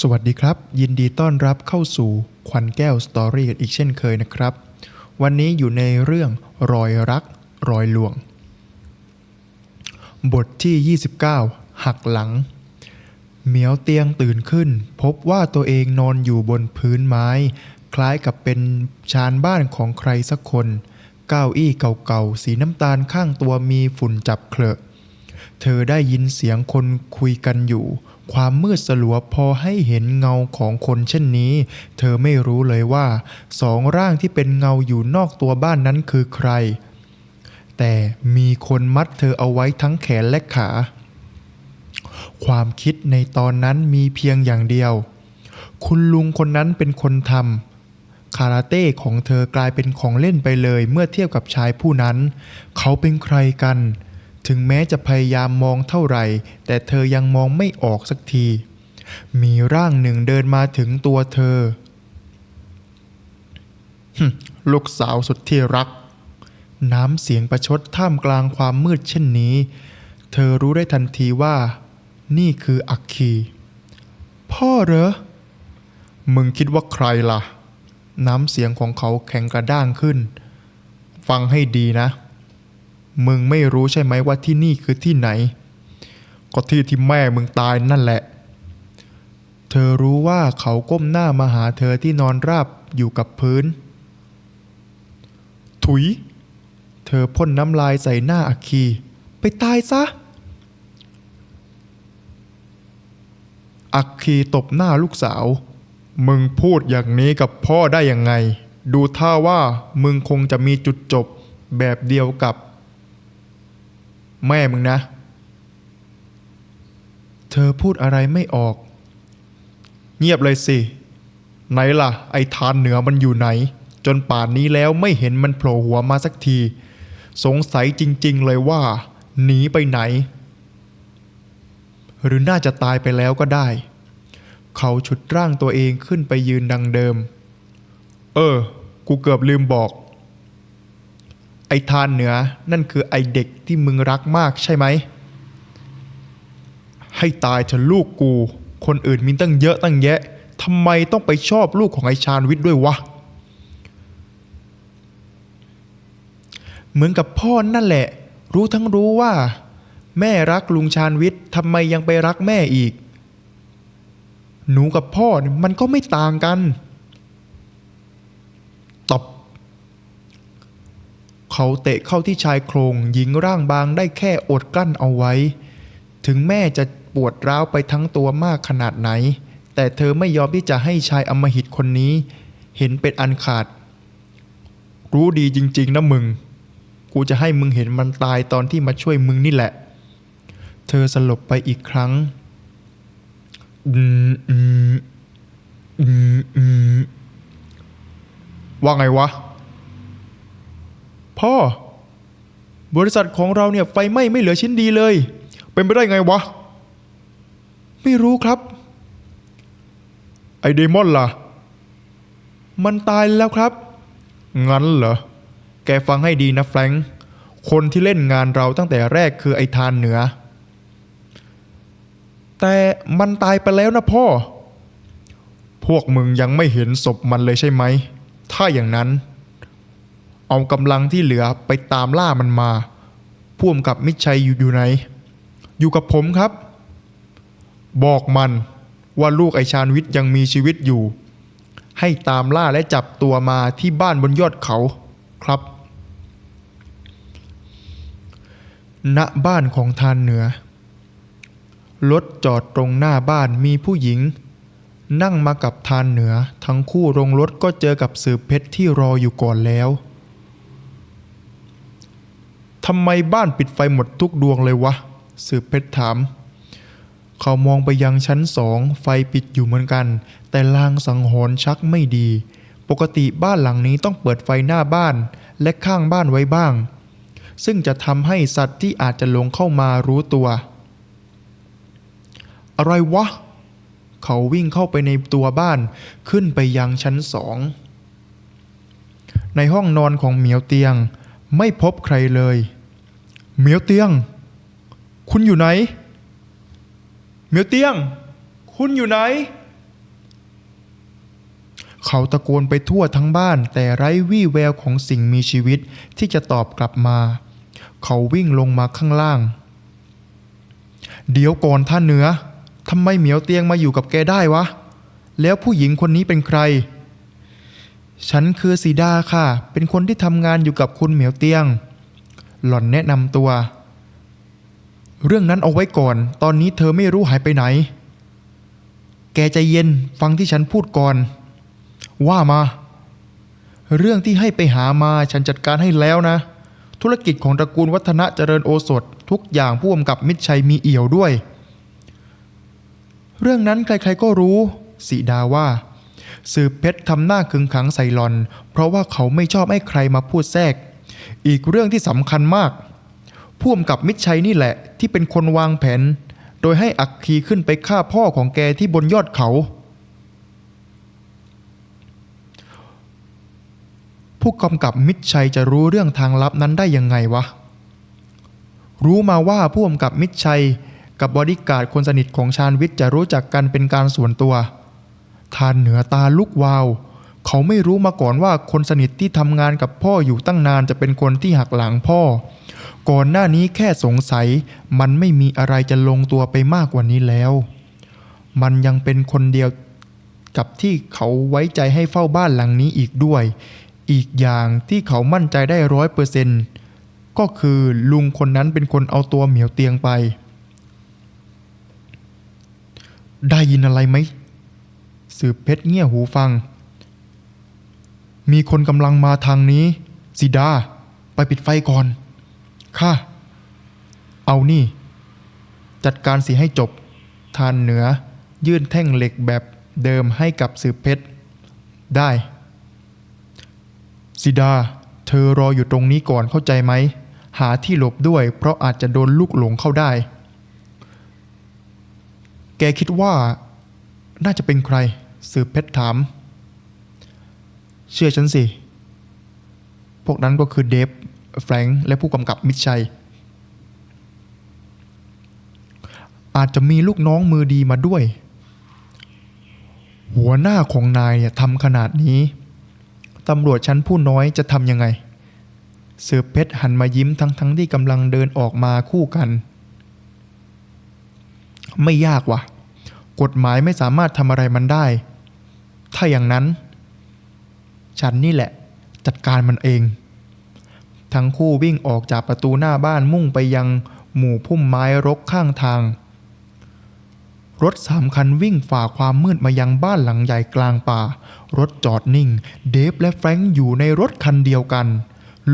สวัสดีครับ ยินดีต้อนรับเข้าสู่ควันแก้วสตอรี่กันอีกเช่นเคยนะครับ วันนี้อยู่ในเรื่องรอยรัก รอยลวง บทที่ 29 หักหลัง เหมียวเตียงตื่นขึ้น พบว่าตัวเองนอนอยู่บนพื้นไม้ คล้ายกับเป็นชานบ้านของใครสักคน เก้าอี้เก่าๆ สีน้ำตาลข้างตัวมีฝุ่นจับเคลอะ เธอได้ยินเสียงคนคุยกันอยู่ ความมืดสลัวพอให้เห็นเงาของคนเช่นนี้ เธอไม่รู้เลยว่าสองร่างที่เป็นเงาอยู่นอกตัวบ้านนั้นคือใคร แต่มีคนมัดเธอเอาไว้ทั้งแขนและขา ความคิดในตอนนั้นมีเพียงอย่างเดียว คุณลุงคนนั้นเป็นคนทำคาราเต้ของเธอกลายเป็นของเล่นไปเลยเมื่อเทียบกับชายผู้นั้น เขาเป็นใครกัน ถึงแม้จะพยายามมองเท่าไหร่ แต่เธอยังมองไม่ออกสักที มีร่างหนึ่งเดินมาถึงตัวเธอฮึลูกสาวสุดที่รัก น้ำเสียงประชดท่ามกลางความมืดเช่นนี้ เธอรู้ได้ทันทีว่า นี่คืออัคคี พ่อเหรอ มึงคิดว่าใครล่ะ น้ำเสียงของเขาแข็งกระด้างขึ้น ฟังให้ดีนะ มึงไม่รู้ใช่ไหมว่าที่นี่คือที่ไหน ก็ที่ที่แม่มึงตายนั่นแหละ เธอรู้ว่าเขาก้มหน้ามาหาเธอที่นอนราบอยู่กับพื้น ถุย เธอพ่นน้ำลายใส่หน้าอัคคี ไปตายซะ อัคคีตบหน้าลูกสาว มึงพูดอย่างนี้กับพ่อได้ยังไง ดูท่าว่ามึงคงจะมีจุดจบแบบเดียวกับ แม่มึงนะ เธอพูดอะไรไม่ออก เงียบเลยสิ ไหนล่ะ ไอ้ทานเหนือมันอยู่ไหน จนป่านนี้แล้วไม่เห็นมันโผล่หัวมาสักที สงสัยจริง ๆ เลยว่า หนีไปไหน หรือน่าจะตายไปแล้วก็ได้ เขาฉุดร่างตัวเองขึ้นไปยืนดังเดิม เออ กูเกือบลืมบอก ไอ้ทานเหนือนั่นคือไอเด็กที่มึงรักมากใช่ไหม ให้ตายเถอะลูกกู คนอื่นมีตั้งเยอะตั้งแยะทำไมต้องไปชอบลูกของไอชาญวิทย์ด้วยวะ เหมือนกับพ่อนั่นแหละ รู้ทั้งรู้ว่า แม่รักลุงชาญวิทย์ทำไมยังไปรักแม่อีก หนูกับพ่อนี่มันก็ไม่ต่างกัน ตบ เขาเตะเข้าที่ชายโครงหญิงร่างบางได้แค่อดกลั้นเอาไว้ ถึงแม่จะปวดร้าวไปทั้งตัวมากขนาดไหน แต่เธอไม่ยอมที่จะให้ชายอมหิตคนนี้ เห็นเป็นอันขาด รู้ดีจริงๆนะมึง กูจะให้มึงเห็นมันตายตอนที่มาช่วยมึงนี่แหละ เธอสลบไปอีกครั้งอืมอืมอืมอืมว่าไงวะ พ่อ บริษัทของเราเนี่ยไฟไหม้ไม่เหลือชิ้นดีเลย เป็นไปได้ไงวะ ไม่รู้ครับ ไอเดมอนล่ะ มันตายแล้วครับ งั้นเหรอ แกฟังให้ดีนะแฟรงค์คนที่เล่นงานเราตั้งแต่แรกคือไอทานเหนือ แต่มันตายไปแล้วนะพ่อ พวกมึงยังไม่เห็นศพมันเลยใช่ไหม ถ้าอย่างนั้น เอากำลังที่เหลือไปตามล่ามันมาพ่วมกับมิชัยอยู่อยู่ไหน อยู่กับผมครับ บอกมันว่าลูกไอชาญวิทย์ยังมีชีวิตอยู่ ให้ตามล่าและจับตัวมาที่บ้านบนยอดเขาครับ ณบ้านของทานเหนือ รถจอดตรงหน้าบ้านมีผู้หญิง นั่งมากับทานเหนือ ทั้งคู่ลงรถก็เจอกับสืบเพชรที่รออยู่ก่อนแล้ว ทำไมบ้านปิดไฟหมดทุกดวงเลยวะ สืบเพชรถาม เขามองไปยังชั้นสอง ไฟปิดอยู่เหมือนกัน แต่ลางสังหรณ์ชักไม่ดี ปกติบ้านหลังนี้ต้องเปิดไฟหน้าบ้านและข้างบ้านไว้บ้าง ซึ่งจะทำให้สัตว์ที่อาจจะหลงเข้ามารู้ตัว อะไรวะ เขาวิ่งเข้าไปในตัวบ้าน ขึ้นไปยังชั้นสอง ในห้องนอนของเหมียวเตียง ไม่พบใครเลย เมียวเตียง คุณอยู่ไหน เมียวเตียง คุณอยู่ไหน เขาตะโกนไปทั่วทั้งบ้าน แต่ไร้วี่แววของสิ่งมีชีวิตที่จะตอบกลับมา เขาวิ่งลงมาข้างล่าง เดี๋ยวก่อนท่านเหนือทำไมเหมียวเตียงมาอยู่กับแกได้วะ แล้วผู้หญิงคนนี้เป็นใคร ฉันคือสีดาค่ะ เป็นคนที่ทำงานอยู่กับคุณเหมียวเตียง หล่อนแนะนำตัว เรื่องนั้นเอาไว้ก่อน ตอนนี้เธอไม่รู้หายไปไหน แกใจเย็นฟังที่ฉันพูดก่อน ว่ามา เรื่องที่ให้ไปหามาฉันจัดการให้แล้วนะ ธุรกิจของตระกูลวัฒนะเจริญโอสถ ทุกอย่างผู้กำกับมิตรชัยมีเอี่ยวด้วย เรื่องนั้นใครๆก็รู้สีดาว่า สืบเพชรทำหน้าขึงขังใส่หลอน เพราะว่าเขาไม่ชอบให้ใครมาพูดแทรก อีกเรื่องที่สำคัญมากผู้กำกับมิตรชัยนี่แหละที่เป็นคนวางแผน โดยให้อักคีขึ้นไปฆ่าพ่อของแกที่บนยอดเขา ผู้กำกับมิตรชัยจะรู้เรื่องทางลับนั้นได้ยังไงวะ รู้มาว่าผู้กำกับมิตรชัย กับบอดี้การ์ดคนสนิทของชาญวิทย์จะรู้จักกันเป็นการส่วนตัว ทานเหนือตาลุกวาว เขาไม่รู้มาก่อนว่าคนสนิทที่ทำงานกับพ่ออยู่ตั้งนานจะเป็นคนที่หักหลังพ่อ ก่อนหน้านี้แค่สงสัย มันไม่มีอะไรจะลงตัวไปมากกว่านี้แล้ว มันยังเป็นคนเดียวกับที่เขาไว้ใจให้เฝ้าบ้านหลังนี้อีกด้วย อีกอย่างที่เขามั่นใจได้ร้อยเปอร์เซนต์ก็คือลุงคนนั้นเป็นคนเอาตัวเหมียวเตียงไป ได้ยินอะไรไหม สืบเพชรเงี่ยหูฟัง มีคนกำลังมาทางนี้สิดา ไปปิดไฟก่อน ค่ะ เอานี่ จัดการสีให้จบ ทานเหนือ ยื่นแท่งเหล็กแบบเดิมให้กับสืบเพชร ได้สิดา เธอรออยู่ตรงนี้ก่อนเข้าใจไหม หาที่หลบด้วยเพราะอาจจะโดนลูกหลงเข้าได้ แกคิดว่า น่าจะเป็นใคร สืบเพชรถาม เชื่อฉันสิ พวกนั้นก็คือเดฟ แฟรงค์และผู้กำกับมิตรชัย อาจจะมีลูกน้องมือดีมาด้วย หัวหน้าของนายทำขนาดนี้ ตำรวจชั้นผู้น้อยจะทำยังไง สือเพชรหันมายิ้มทั้งๆทที่กำลังเดินออกมาคู่กัน ไม่ยากว่ะ กฎหมายไม่สามารถทำอะไรมันได้ ถ้าอย่างนั้น ฉันนี่แหละ จัดการมันเอง ทั้งคู่วิ่งออกจากประตูหน้าบ้านมุ่งไปยังหมู่พุ่มไม้รกข้างทาง รถสามคันวิ่งฝ่าความมืดมายังบ้านหลังใหญ่กลางป่า รถจอดนิ่ง เดฟและแฟรงค์อยู่ในรถคันเดียวกัน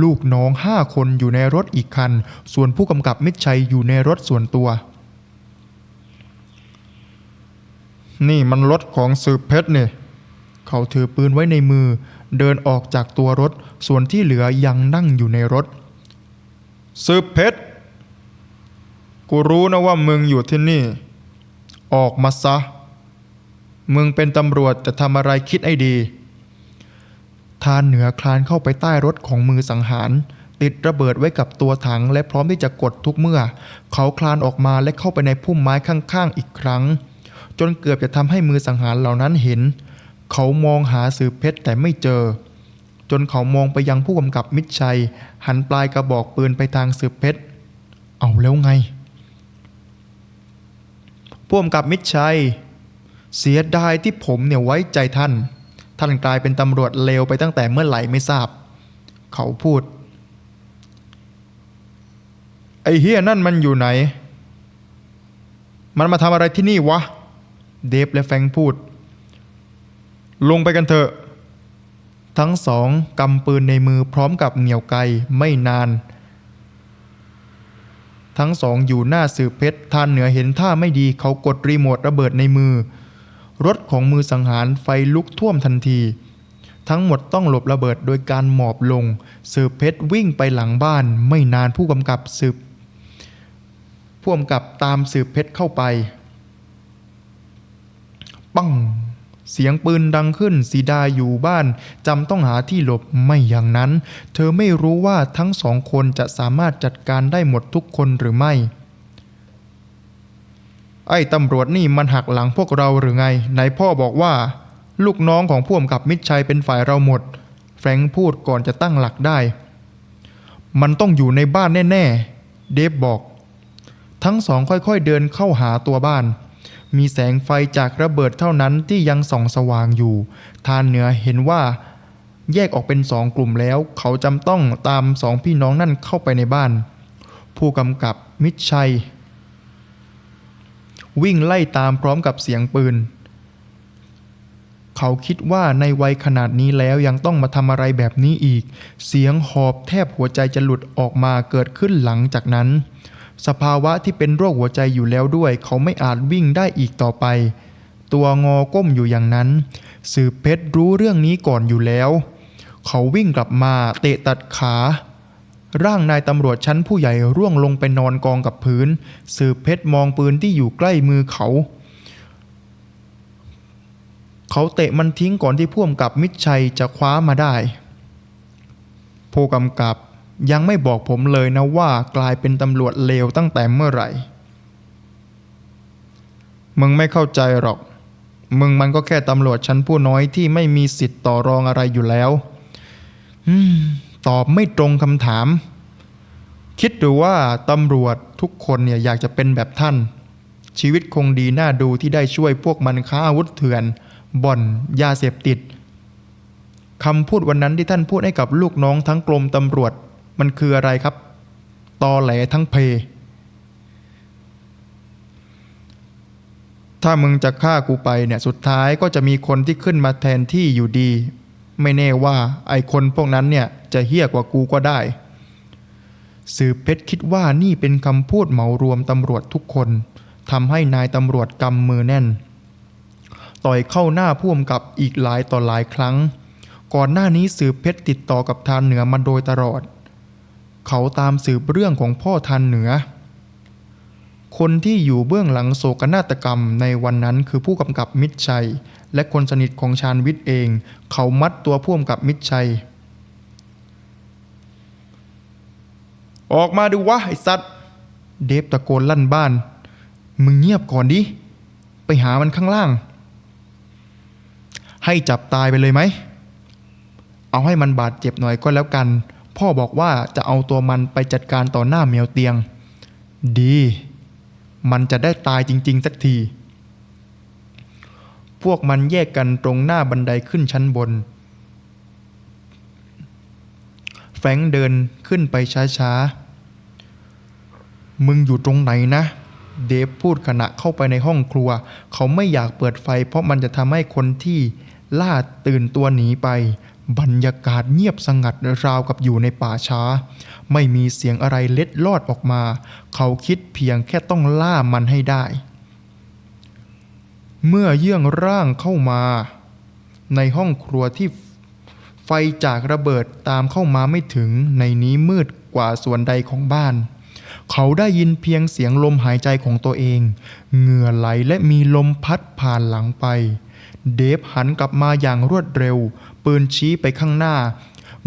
ลูกน้องห้าคนอยู่ในรถอีกคัน ส่วนผู้กำกับมิตรชัยอยู่ในรถส่วนตัว นี่มันรถของสืบเพชรเนี่ย เขาถือปืนไว้ในมือ เดินออกจากตัวรถ ส่วนที่เหลือยังนั่งอยู่ในรถ สืบเพชร กูรู้นะว่ามึงอยู่ที่นี่ ออกมาซะ มึงเป็นตำรวจจะทำอะไรคิดให้ดี ทานเหนือคลานเข้าไปใต้รถของมือสังหารติดระเบิดไว้กับตัวถังและพร้อมที่จะกดทุกเมื่อ เขาคลานออกมาและเข้าไปในพุ่มไม้ข้างๆอีกครั้ง จนเกือบจะทำให้มือสังหารเหล่านั้นเห็น เขามองหาสืบเพชรแต่ไม่เจอ จนเขามองไปยังผู้กำกับมิตรชัย หันปลายกระบอกปืนไปทางสืบเพชร เอาแล้วไง ผู้กำกับมิตรชัย เสียดายที่ผมเนี่ยไว้ใจท่าน ท่านกลายเป็นตำรวจเลวไปตั้งแต่เมื่อไหร่ไม่ทราบ เขาพูด ไอ้เฮียนั่นมันอยู่ไหน มันมาทำอะไรที่นี่วะ เดฟและแฟงพูด ลงไปกันเถอะ ทั้งสองกำปืนในมือพร้อมกับเหนี่ยวไกไม่นาน ทั้งสองอยู่หน้าสืบเพชรทานเหนือเห็นท่าไม่ดีเขากดรีโมทระเบิดในมือ รถของมือสังหารไฟลุกท่วมทันที ทั้งหมดต้องหลบระเบิดโดยการหมอบลง สืบเพชรวิ่งไปหลังบ้าน ไม่นานผู้กำกับสืบผู้กำกับตามสืบเพชรเข้าไป ปัง เสียงปืนดังขึ้นสีดาอยู่บ้านจำต้องหาที่หลบไม่อย่างนั้น เธอไม่รู้ว่าทั้งสองคนจะสามารถจัดการได้หมดทุกคนหรือไม่ ไอ้ตำรวจนี่มันหักหลังพวกเราหรือไงไหนพ่อบอกว่า ลูกน้องของผู้กำกับมิตรชัยเป็นฝ่ายเราหมด แฟรงค์พูดก่อนจะตั้งหลักได้ มันต้องอยู่ในบ้านแน่ ๆ เดฟบอก ทั้งสองค่อยๆเดินเข้าหาตัวบ้าน มีแสงไฟจากระเบิดเท่านั้นที่ยังส่องสว่างอยู่ ทานเหนือเห็นว่า แยกออกเป็นสองกลุ่มแล้ว เขาจำต้องตามสองพี่น้องนั่นเข้าไปในบ้าน ผู้กำกับมิตรชัย วิ่งไล่ตามพร้อมกับเสียงปืน เขาคิดว่าในวัยขนาดนี้แล้วยังต้องมาทำอะไรแบบนี้อีก เสียงหอบแทบหัวใจจะหลุดออกมาเกิดขึ้นหลังจากนั้น สภาวะที่เป็นโรคหัวใจอยู่แล้วด้วย เขาไม่อาจวิ่งได้อีกต่อไป ตัวงอก้มอยู่อย่างนั้น สืบเพชรรู้เรื่องนี้ก่อนอยู่แล้ว เขาวิ่งกลับมาเตะตัดขา ร่างนายตำรวจชั้นผู้ใหญ่ร่วงลงไปนอนกองกับพื้น สืบเพชรมองปืนที่อยู่ใกล้มือเขา เขาเตะมันทิ้งก่อนที่พ่วมกับมิตรชัยจะคว้ามาได้ ผู้กำกับ ยังไม่บอกผมเลยนะว่ากลายเป็นตำรวจเลวตั้งแต่เมื่อไหร่ มึงไม่เข้าใจหรอก มึงมันก็แค่ตำรวจชั้นผู้น้อยที่ไม่มีสิทธิ์ต่อรองอะไรอยู่แล้วอตอบไม่ตรงคำถาม คิดดูว่าตำรวจทุกคนเนี่ยอยากจะเป็นแบบท่าน ชีวิตคงดีน่าดูที่ได้ช่วยพวกมันค้าอาวุธเถื่อน บ่อนยาเสพติดคำพูดวันนั้นที่ท่านพูดให้กับลูกน้องทั้งกรมตำรวจ มันคืออะไรครับ ตอแหลทั้งเพ ถ้ามึงจะฆ่ากูไปเนี่ยสุดท้ายก็จะมีคนที่ขึ้นมาแทนที่อยู่ดี ไม่แน่ว่าไอคนพวกนั้นเนี่ยจะเฮี้ยกว่ากูก็ได้ สืบเพชรคิดว่านี่เป็นคำพูดเหมารวมตำรวจทุกคนทำให้นายตำรวจกำมือแน่น ต่อยเข้าหน้าพ่วมกับอีกหลายต่อหลายครั้ง ก่อนหน้านี้สืบเพชรติดต่อกับทานเหนือมาโดยตลอด เขาตามสืบเรื่องของพ่อทานเหนือ คนที่อยู่เบื้องหลังโศกนาฏกรรมในวันนั้นคือผู้กำกับมิตรชัย และคนสนิทของชาญวิทย์เอง เขามัดตัวพ่วงกับมิตรชัย ออกมาดูวะไอสัตว์ เดฟตะโกนลั่นบ้าน มึงเงียบก่อนดิ ไปหามันข้างล่าง ให้จับตายไปเลยไหม เอาให้มันบาดเจ็บหน่อยก็แล้วกัน พ่อบอกว่าจะเอาตัวมันไปจัดการต่อหน้าเมียวเตียง ดี มันจะได้ตายจริง ๆ สักที พวกมันแยกกันตรงหน้าบันไดขึ้นชั้นบน แฟรงเดินขึ้นไปช้าๆ มึงอยู่ตรงไหนนะ เดฟพูดขณะเข้าไปในห้องครัว เขาไม่อยากเปิดไฟ เพราะมันจะทำให้คนที่ล่าตื่นตัวหนีไป บรรยากาศเงียบสงัดราวกับอยู่ในป่าช้า ไม่มีเสียงอะไรเล็ดลอดออกมา เขาคิดเพียงแค่ต้องล่ามันให้ได้ เมื่อเยื่องร่างเข้ามา ในห้องครัวที่ไฟจากระเบิดตามเข้ามาไม่ถึงในนี้มืดกว่าส่วนใดของบ้าน เขาได้ยินเพียงเสียงลมหายใจของตัวเอง เหงื่อไหลและมีลมพัดผ่านหลังไป เดฟหันกลับมาอย่างรวดเร็ว ปืนชี้ไปข้างหน้า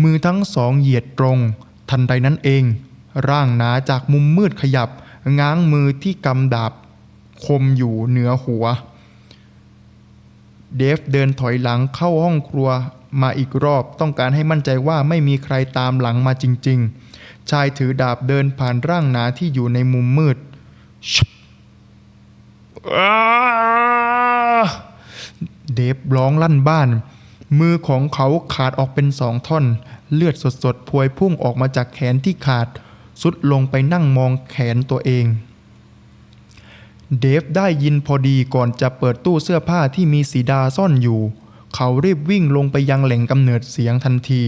มือทั้งสองเหยียดตรง ทันใดนั้นเอง ร่างหนาจากมุมมืดขยับ ง้างมือที่กำดาบ คมอยู่เหนือหัว เดฟเดินถอยหลังเข้าห้องครัวมาอีกรอบต้องการให้มั่นใจว่าไม่มีใครตามหลังมาจริง ๆ ชายถือดาบเดินผ่านร่างหนาที่อยู่ในมุมมืดอ เดฟร้องลั่นบ้าน มือของเขาขาดออกเป็นสองท่อน เลือดสดๆพวยพุ่งออกมาจากแขนที่ขาด สุดลงไปนั่งมองแขนตัวเอง เดฟได้ยินพอดีก่อนจะเปิดตู้เสื้อผ้าที่มีสีดาซ่อนอยู่ เขารีบวิ่งลงไปยังแหล่งกำเนิดเสียงทันที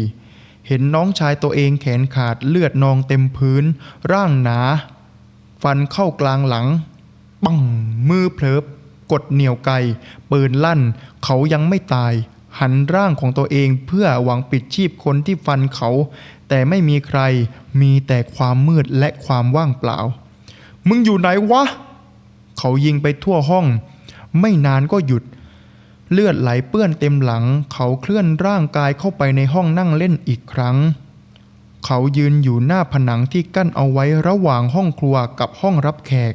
เห็นน้องชายตัวเองแขนขาดเลือดนองเต็มพื้น ร่างหนา ฟันเข้ากลางหลัง ปังมือเผลอ กดเหนี่ยวไกปืนลั่น เขายังไม่ตาย หันร่างของตัวเองเพื่อหวังปิดชีพคนที่ฟันเขา แต่ไม่มีใครมีแต่ความมืดและความว่างเปล่า มึงอยู่ไหนวะ เขายิงไปทั่วห้อง ไม่นานก็หยุด เลือดไหลเปื้อนเต็มหลัง เขาเคลื่อนร่างกายเข้าไปในห้องนั่งเล่นอีกครั้งเขายืนอยู่หน้าผนังที่กั้นเอาไว้ระหว่างห้องครัวกับห้องรับแขก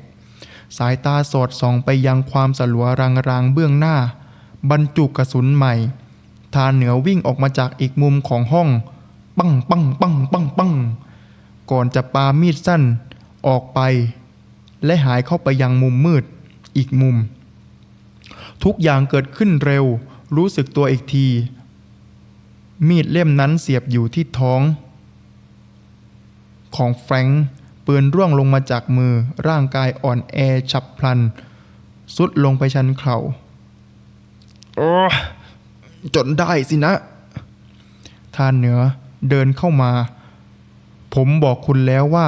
สายตาสอดส่องไปยังความสลัวรางๆเบื้องหน้า บรรจุกระสุนใหม่ ทานเหนือวิ่งออกมาจากอีกมุมของห้อง ปังปังปังปังปังก่อนจะปามีดสั้นออกไป และหายเข้าไปยังมุมมืดอีกมุม ทุกอย่างเกิดขึ้นเร็ว รู้สึกตัวอีกที มีดเล่มนั้นเสียบอยู่ที่ท้อง ของแฟรงค์ ปืนร่วงลงมาจากมือ ร่างกายอ่อนแอฉับพลัน สุดลงไปชันเข่าโอ้จนได้สินะ ท่านเหนือเดินเข้ามา ผมบอกคุณแล้วว่า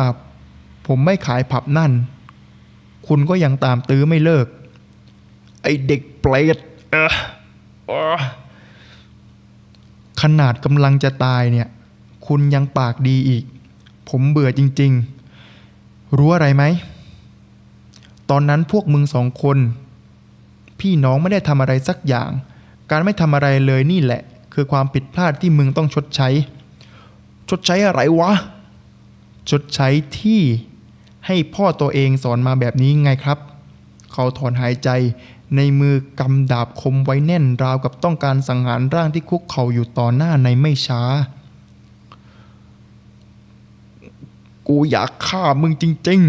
ผมไม่ขายผับนั่น คุณก็ยังตามตื้อไม่เลิก ไอเด็กเปรตเออเออขนาดกำลังจะตายเนี่ย คุณยังปากดีอีก ผมเบื่อจริง ๆ รู้อะไรไหม ตอนนั้นพวกมึงสองคน พี่น้องไม่ได้ทำอะไรสักอย่าง การไม่ทำอะไรเลยนี่แหละ คือความผิดพลาดที่มึงต้องชดใช้ ชดใช้อะไรวะ ชดใช้ที่ให้พ่อตัวเองสอนมาแบบนี้ไงครับ เขาถอนหายใจในมือกำดาบคมไว้แน่นราวกับต้องการสังหารร่างที่คุกเข่าอยู่ต่อหน้าในไม่ช้า กูอยากฆ่ามึงจริง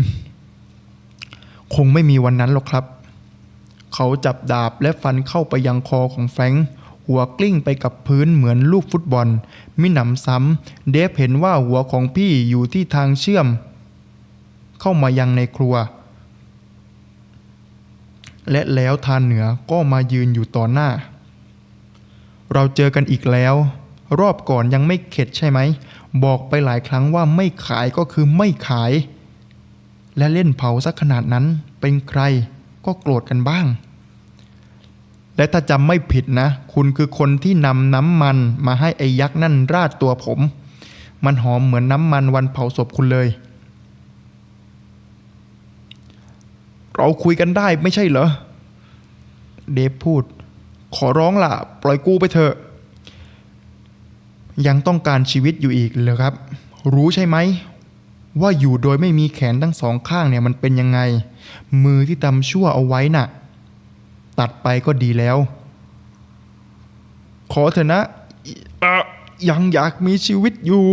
ๆ คงไม่มีวันนั้นหรอกครับ เขาจับดาบและฟันเข้าไปยังคอของแฟรงค์หัวกลิ้งไปกับพื้นเหมือนลูกฟุตบอล มิหนำซ้ำ เดฟเห็นว่าหัวของพี่อยู่ที่ทางเชื่อม เข้ามายังในครัว และแล้วทานเหนือก็มายืนอยู่ต่อหน้า เราเจอกันอีกแล้ว รอบก่อนยังไม่เข็ดใช่ไหม บอกไปหลายครั้งว่าไม่ขายก็คือไม่ขาย และเล่นเผาสักขนาดนั้นเป็นใครก็โกรธกันบ้าง และถ้าจำไม่ผิดนะ คุณคือคนที่นำน้ำมันมาให้ไอ้ยักษ์นั่นราดตัวผม มันหอมเหมือนน้ำมันวันเผาศพคุณเลย เราคุยกันได้ไม่ใช่เหรอ เดฟพูด ขอร้องล่ะ ปล่อยกูไปเถอะ ยังต้องการชีวิตอยู่อีกเหรอครับ รู้ใช่ไหม ว่าอยู่โดยไม่มีแขนทั้งสองข้างเนี่ยมันเป็นยังไง มือที่ตำชั่วเอาไว้น่ะ ตัดไปก็ดีแล้ว ขอเถอะนะยังอยากมีชีวิตอยู่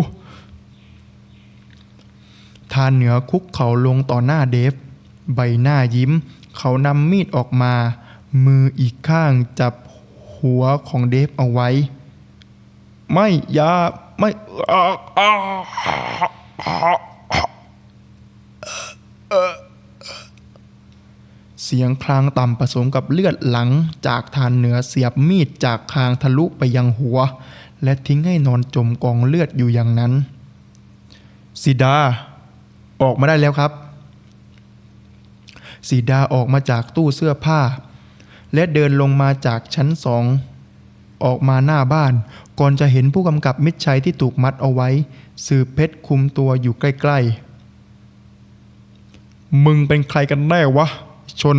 ทานเหนือคุกเข่าลงต่อหน้าเดฟ ใบหน้ายิ้ม เขานำมีดออกมา มืออีกข้างจับหัวของเดฟเอาไว้ ไม่ยาไม่อ่าอ่าเสียงคลางต่ำผสมกับเลือดหลังจากทานเหนือเสียบมีดจากคางทะลุไปยังหัว และทิ้งให้นอนจมกองเลือดอยู่อย่างนั้นสิดา ออกมาได้แล้วครับสีดาออกมาจากตู้เสื้อผ้า และเดินลงมาจากชั้นสอง ออกมาหน้าบ้าน ก่อนจะเห็นผู้กำกับมิตรชัยที่ถูกมัดเอาไว้ สืบเพชรคุมตัวอยู่ใกล้ๆ มึงเป็นใครกันแน่วะ ชน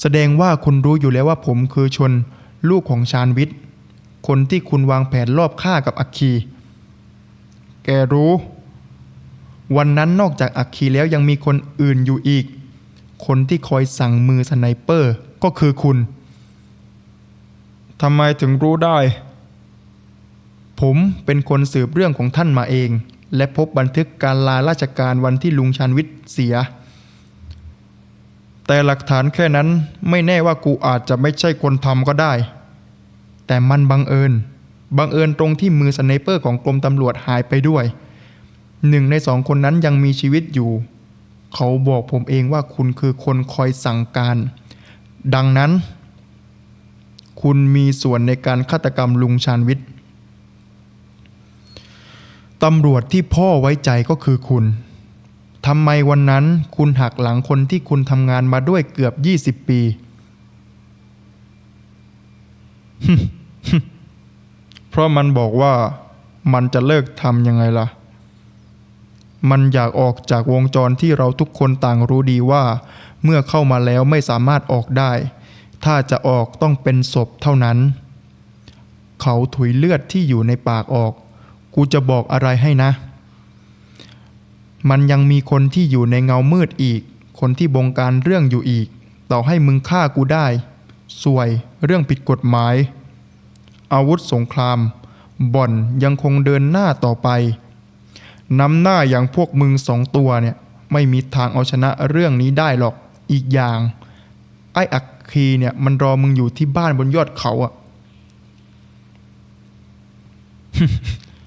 แสดงว่าคุณรู้อยู่แล้วว่าผมคือชน ลูกของชาญวิทย์ คนที่คุณวางแผนรอบฆ่ากับอัคคี แกรู้ วันนั้นนอกจากอัคคีแล้วยังมีคนอื่นอยู่อีก คนที่คอยสั่งมือสไนเปอร์ก็คือคุณ ทำไมถึงรู้ได้ ผมเป็นคนสืบเรื่องของท่านมาเอง และพบบันทึกการลาราชการวันที่ลุงชานวิทย์เสีย แต่หลักฐานแค่นั้นไม่แน่ว่ากูอาจจะไม่ใช่คนทำก็ได้ แต่มันบังเอิญ บังเอิญตรงที่มือสไนเปอร์ของกรมตำรวจหายไปด้วย หนึ่งในสองคนนั้นยังมีชีวิตอยู่ เขาบอกผมเองว่าคุณคือคนคอยสั่งการ ดังนั้น คุณมีส่วนในการฆาตกรรมลุงชาญวิทย์ตำรวจที่พ่อไว้ใจก็คือคุณทำไมวันนั้นคุณหักหลังคนที่คุณทำงานมาด้วยเกือบ 20 ปี เพราะมันบอกว่ามันจะเลิกทำยังไงล่ะ มันอยากออกจากวงจรที่เราทุกคนต่างรู้ดีว่า เมื่อเข้ามาแล้วไม่สามารถออกได้ ถ้าจะออกต้องเป็นศพเท่านั้น เขาถุยเลือดที่อยู่ในปากออก กูจะบอกอะไรให้นะ มันยังมีคนที่อยู่ในเงามืดอีก คนที่บงการเรื่องอยู่อีก ต่อให้มึงฆ่ากูได้ สวยเรื่องผิดกฎหมาย อาวุธสงคราม บ่อนยังคงเดินหน้าต่อไปนำหน้าอย่างพวกมึงสองตัวเนี่ย ไม่มีทางเอาชนะเรื่องนี้ได้หรอกอีกอย่าง ไอ้อัก คีเนี่ยมันรอมึงอยู่ที่บ้านบนยอดเขาอะ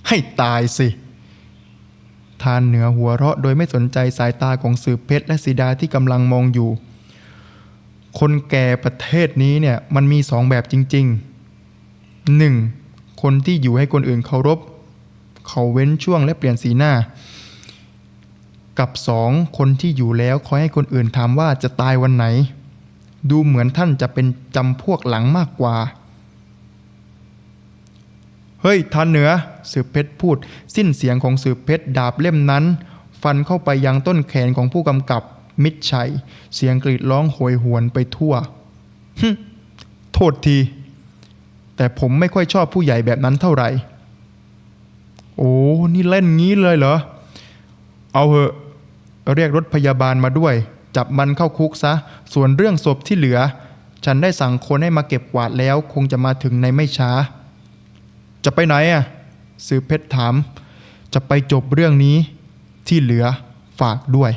ให้ตายสิ ทานเหนือหัวเราะโดยไม่สนใจสายตาของสืบเพชรและสีดาที่กำลังมองอยู่ คนแก่ประเทศนี้เนี่ยมันมีสองแบบจริงๆหนึ่งคนที่อยู่ให้คนอื่นเคารพ เขาเว้นช่วงและเปลี่ยนสีหน้า กับสองคนที่อยู่แล้วคอยให้คนอื่นถามว่าจะตายวันไหน ดูเหมือนท่านจะเป็นจำพวกหลังมากกว่า เฮ้ยท่านเหนือ สืบเพชรพูด สิ้นเสียงของสืบเพชรดาบเล่มนั้น ฟันเข้าไปยังต้นแขนของผู้กำกับ มิตรชัย เสียงกรีดร้องโหยหวนไปทั่วฮึโทษที แต่ผมไม่ค่อยชอบผู้ใหญ่แบบนั้นเท่าไหร่ โอ้ นี่เล่นงี้เลยเหรอ เอาเหอะ เรียกรถพยาบาลมาด้วย จับมันเข้าคุกซะ ส่วนเรื่องศพที่เหลือ ฉันได้สั่งคนให้มาเก็บกวาดแล้วคงจะมาถึงในไม่ช้า จะไปไหนอะสืบเพชรถาม จะไปจบเรื่องนี้ที่เหลือฝากด้วย